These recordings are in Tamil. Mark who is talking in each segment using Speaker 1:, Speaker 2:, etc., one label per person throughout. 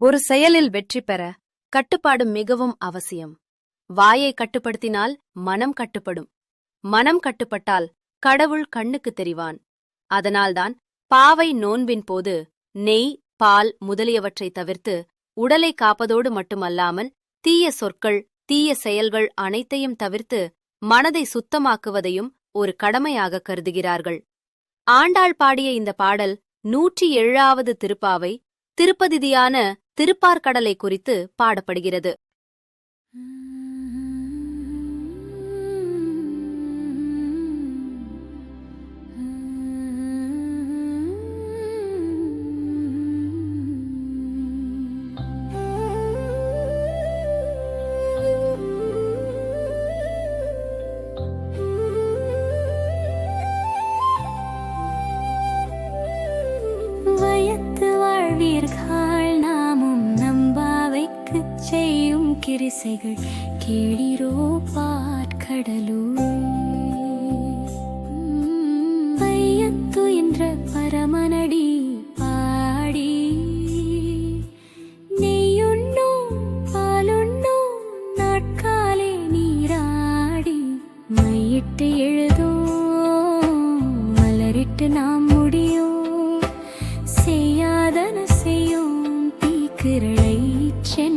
Speaker 1: ஒரு செயலில் வெற்றி பெற கட்டுப்பாடு மிகவும் அவசியம். வாயை கட்டுப்படுத்தினால் மனம் கட்டுப்படும். மனம் கட்டுப்பட்டால் கடவுள் கண்ணுக்கு தெரிவான். அதனால்தான் பாவை நோன்பின் போது நெய் பால் முதலியவற்றை தவிர்த்து உடலை காப்பதோடு மட்டுமல்லாமல் தீய சொற்கள் தீய செயல்கள் அனைத்தையும் தவிர்த்து மனதை சுத்தமாக்குவதையும் ஒரு கடமையாக கருதுகிறார்கள். ஆண்டாள் பாடிய இந்த பாடல் நூற்றி ஏழாவது திருப்பாவை திருப்பதிதியான திருப்பார்கடலை குறித்து பாடப்படுகிறது.
Speaker 2: செய்யும் கிரிசைகள் கேடிரோ பாற்கடலூர். பையத்து என்ற பரமனடி பாடி. நெய்யுண்ணோ பாலுண்ணோ நாட்காலே நீராடி. மையிட்டு எழுதோ மலரிட்டு நாம் முடியும் செய்யாதன செய்யும் தீக்கிரளை சென்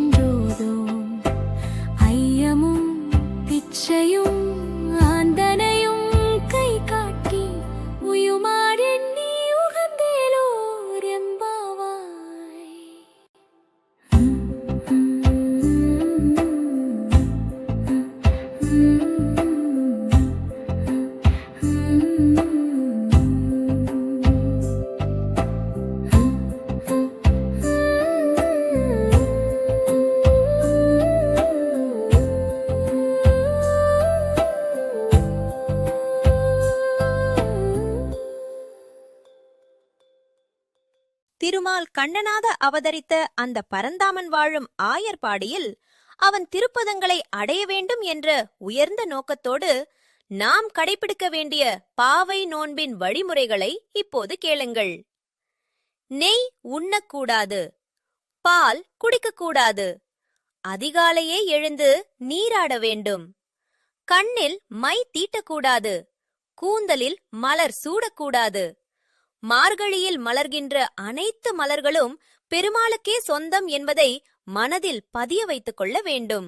Speaker 2: cheio.
Speaker 3: திருமால் கண்ணனாக அவதரித்த அந்த பரந்தாமன் வாழும் ஆயர்பாடியில் அவன் திருப்பதங்களை அடைய வேண்டும் என்ற உயர்ந்த நோக்கத்தோடு நாம் கடைபிடிக்க வேண்டிய பாவை நோன்பின் வழிமுறைகளை இப்போது கேளுங்கள். நெய் உண்ணக்கூடாது. பால் குடிக்கக்கூடாது. அதிகாலையே எழுந்து நீராட வேண்டும். கண்ணில் மை தீட்டக்கூடாது. கூந்தலில் மலர் சூடக்கூடாது. மார்கழியில் மலர்கின்ற அனைத்து மலர்களும் பெருமாளுக்கே சொந்தம் என்பதை மனதில் பதிய வைத்துக் கொள்ள வேண்டும்.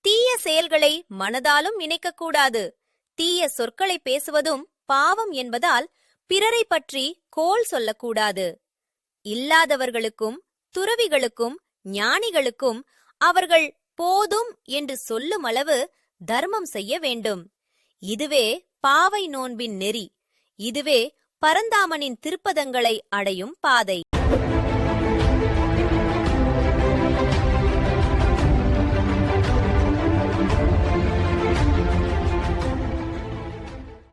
Speaker 3: தீய செயல்களை மனதாலும் நினைக்கக்கூடாது தீய சொற்களை பேசுவதும் பாவம் என்பதால் பிறரை பற்றி கோல் சொல்லக்கூடாது இல்லாதவர்களுக்கும் துறவிகளுக்கும் ஞானிகளுக்கும் அவர்கள் போதும் என்று சொல்லும் அளவு தர்மம் செய்ய வேண்டும். இதுவே பாவை நோன்பின் நெறி. இதுவே பரந்தாமனின் திருப்பதங்களை அடையும் பாதை.